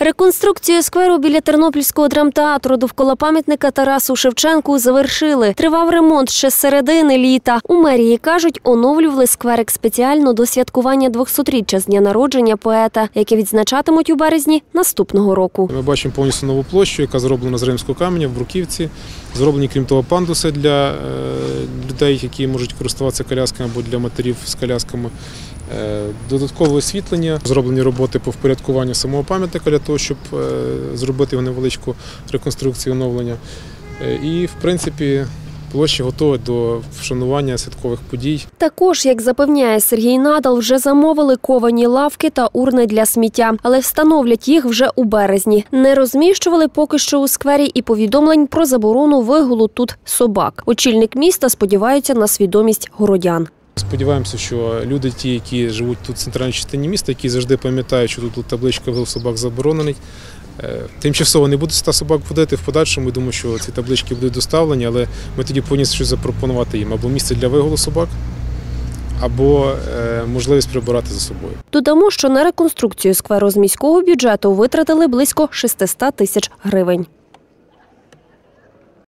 Реконструкцію скверу біля Тернопільського драмтеатру довкола пам'ятника Тарасу Шевченку завершили. Тривав ремонт ще з середини літа. У мерії кажуть, оновлювали скверик спеціально до святкування 200-річчя з дня народження поета, яке відзначатимуть у березні наступного року. Ми бачимо повністю нову площу, яка зроблена з римського каменя в Бруківці. Зроблені, крім того, пандуси для е, людей, які можуть користуватися колясками або для матерів з колясками. Е, Додаткове освітлення, зроблені роботи по впорядкуванню самого пам'ятника для того, щоб е, зробити його невеличку реконструкцію оновлення. Е, І, в принципі, площа готова до вшанування святкових подій. Також, як запевняє Сергій Надал, вже замовили ковані лавки та урни для сміття, але встановлять їх вже у березні. Не розміщували поки що у сквері і повідомлень про заборону вигулу тут собак. Очільник міста сподівається на свідомість городян. Сподіваємося, що люди, ті, які живуть тут в центральній частині міста, які завжди пам'ятають, що тут табличка «Вигул собак заборонений. е, Тимчасово не будуть ста собак водити в подальшому. Ми думаємо, що ці таблички будуть доставлені, але ми тоді повинні щось запропонувати їм або місце для вигулу собак, або е, можливість прибирати за собою. Додамо, що на реконструкцію скверу з міського бюджету витратили близько 600 тисяч гривень.